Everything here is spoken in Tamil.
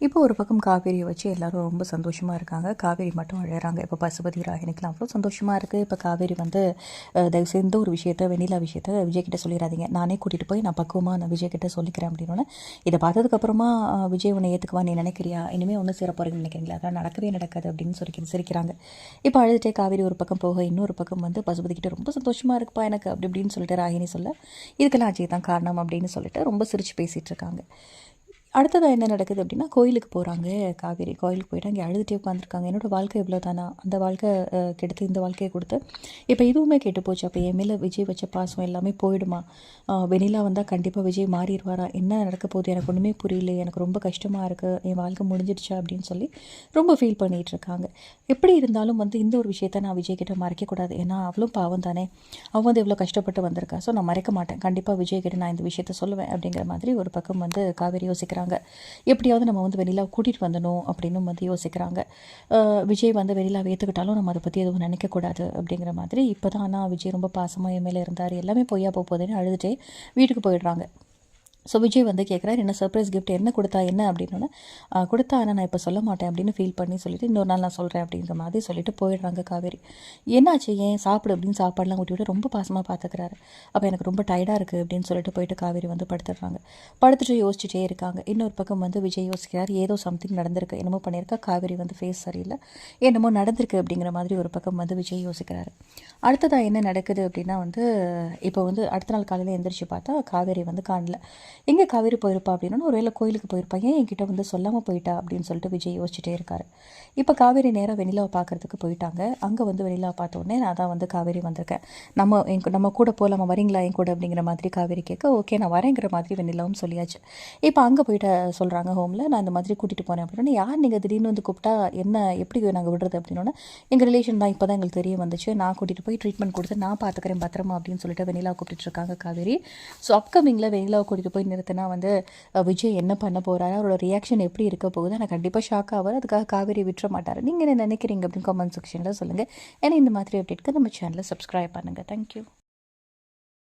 இப்போ ஒரு பக்கம் காவேரியை வச்சு எல்லாரும் ரொம்ப சந்தோஷமாக இருக்காங்க. காவேரி மட்டும் அழகிறாங்க இப்போ பசுபதி ராகினிக்கெலாம் அவ்வளோ சந்தோஷமாக இருக்குது இப்போ காவேரி வந்து தயவு சேர்ந்து ஒரு விஷயத்த வெண்ணிலா விஷயத்த விஜய்கிட்ட சொல்லிடாதீங்க. நானே கூட்டிகிட்டு போய் நான் பக்குவமாக நான் விஜய் கிட்ட சொல்லிக்கிறேன் அப்படின்னு இதை பார்த்ததுக்கப்புறமா விஜய் உன்னை ஏற்றுக்குவா நீ நினைக்கிறியா? இனிமேல் ஒன்றும் சேர போகிறீங்கன்னு நினைக்கிறீங்களா? அதான் நடக்கவே நடக்காது அப்படின்னு சொல்லி சிரிக்கிறாங்க. இப்போ அழுதுட்டே காவேரி ஒரு பக்கம் போக இன்னொரு பக்கம் வந்து பசுபதிக்கிட்ட ரொம்ப சந்தோஷமாக இருக்குப்பா எனக்கு அப்படி இப்படின்னு சொல்லிட்டு ராகினி சொல்ல இதுக்கெல்லாம் அஜய் தான் காரணம் அப்படின்னு சொல்லிட்டு ரொம்ப சிரித்து பேசிகிட்டு இருக்காங்க. அடுத்ததாக என்ன நடக்குது அப்படின்னா கோயிலுக்கு போகிறாங்க காவேரி. கோயிலுக்கு போயிட்டு அங்கே அழுதுகிட்டே உட்காந்துருக்காங்க என்னோடய வாழ்க்கை இவ்வளோ தானா அந்த வாழ்க்கை கெடுத்து இந்த வாழ்க்கையை கொடுத்து. இப்போ இதுவுமே கெட்டு போச்சு. அப்போ என் மேலே விஜய் வச்ச பாசம் எல்லாமே போயிடுமா? வெனிலா வெண்ணிலா வந்தால் கண்டிப்பாக விஜய் மாறிடுவாரா? என்ன நடக்க போகுது? எனக்கு ஒன்றுமே புரியல எனக்கு ரொம்ப கஷ்டமாக இருக்குது என் வாழ்க்கை முடிஞ்சிடுச்சா? அப்படின்னு சொல்லி ரொம்ப ஃபீல் பண்ணிகிட்டு இருக்காங்க. எப்படி இருந்தாலும் வந்து இந்த ஒரு விஷயத்த நான் விஜய் கிட்ட மறைக்கக்கூடாது ஏன்னா அவளும் பாவம் தானே. அவன் வந்து எவ்வளோ கஷ்டப்பட்டு வந்திருக்கா? ஸோ நான் மறைக்க மாட்டேன். கண்டிப்பாக விஜய் கிட்ட நான் இந்த விஷயத்த சொல்லுவேன் அப்படிங்கிற மாதிரி ஒரு பக்கம் வந்து காவேரி யோசிக்கிறாங்க. எப்படியாவது நம்ம வந்து வெளியில கூட்டிகிட்டு வந்தணும் அப்படின்னு வந்து யோசிக்கிறாங்க. விஜய் வந்து வெளியில ஏற்றுக்கிட்டாலும் நம்ம அதை பற்றி எதுவும் நினைக்கக்கூடாது அப்படிங்கிற மாதிரி இப்போ தான் ஆனால் விஜய் ரொம்ப பாசமாக என் மேலே இருந்தார். எல்லாமே பொய்யா போக போகுதுன்னு அழுதுட்டே வீட்டுக்கு போயிடுறாங்க. ஸோ விஜய் வந்து கேட்குறாரு என்ன சர்ப்ரைஸ் கிஃப்ட் என்ன கொடுத்தா என்ன? அப்படின்னு கொடுத்தா ஆனால் நான் இப்போ சொல்ல மாட்டேன் அப்படின்னு ஃபீல் பண்ணி சொல்லிட்டு இன்னொரு நாள் நான் சொல்கிறேன் அப்படிங்கிற மாதிரி சொல்லிட்டு போயிடுறாங்க காவேரி. என்னாச்சு? ஏன் சாப்பிடு அப்படின்னு சாப்பாடுலாம் ஊட்டி விட்டு ரொம்ப பாசமாக பார்த்துக்கிறாரு அப்போ எனக்கு ரொம்ப டயர்டாக இருக்குது அப்படின்னு சொல்லிட்டு போயிட்டு காவேரி வந்து படுத்துடுறாங்க. படுத்துட்டு யோசிச்சுட்டே இருக்காங்க. இன்னொரு பக்கம் வந்து விஜய் யோசிக்கிறார் ஏதோ சம்திங் நடந்திருக்கு. என்னமோ பண்ணியிருக்கா? காவேரி வந்து ஃபேஸ் சரியில்லை. என்னமோ நடந்திருக்கு அப்படிங்கிற மாதிரி ஒரு பக்கம் வந்து விஜய் யோசிக்கிறாரு. அடுத்ததாக என்ன நடக்குது அப்படின்னா வந்து இப்போ வந்து அடுத்த நாள் காலையில் எந்திரிச்சு பார்த்தா காவேரி வந்து காணல எங்கே காவேரி போயிருப்பா அப்படின்னா ஒருவேளை கோயிலுக்கு போயிருப்பா. ஏன் என்கிட்ட வந்து சொல்லாமல் போயிட்டா அப்படின்னு சொல்லிட்டு விஜய் யோசிச்சுட்டே இருக்காரு. இப்போ காவேரி நேராக வெண்ணிலாவை பார்க்கறதுக்கு போயிட்டாங்க. அங்கே வந்து வெண்ணிலாவை பார்த்தோன்னே நான் தான் வந்து காவேரி வந்திருக்கேன். நம்ம என் கூட- நம்ம கூட போகலாமா வரீங்களா? என் கூட அப்படிங்கிற மாதிரி காவேரி கேட்க ஓகே நான் வரேங்கிற மாதிரி வெண்ணிலாவும் சொல்லியாச்சு. இப்போ அங்கே போயிட்டு சொல்கிறாங்க ஹோமில் நான் இந்த மாதிரி கூட்டிகிட்டு போகிறேன் அப்படின்னா யார் நீங்கள் திடீர்னு வந்து கூப்பிட்டா என்ன எப்படி நாங்கள் விடுறது? அப்படின்னா எங்கள் ரிலேஷன் தான் இப்போ தான் எங்களுக்கு தெரிய வந்துச்சு. நான் கூட்டிகிட்டு போய் ட்ரீட்மெண்ட் கொடுத்து நான் பார்த்துக்கிறேன் பத்திரமா அப்படின்னு சொல்லிட்டு வெண்ணிலா கூப்பிட்டுருக்காங்க காவேரி. ஸோ அப்கமிங்கில் வெண்ணிலாவை கூட்டிகிட்டு போய் நிறுத்தினா வந்து விஜய் என்ன பண்ண போகிறாரு அவரோட ரியாக்ஷன் எப்படி இருக்க போகுது ஆனால் கண்டிப்பாக ஷாக் ஆவார். அதுக்காக காவேரி விட்டுற மாட்டார். நீங்கள் என்ன நினைக்கிறீங்க அப்படின்னு கமெண்ட் செக்ஷனில் சொல்லுங்கள் ஏன்னா இந்த மாதிரி அப்டேட்க்கு நம்ம சேனலை சப்ஸ்கிரைப் பண்ணுங்கள் தேங்க்யூ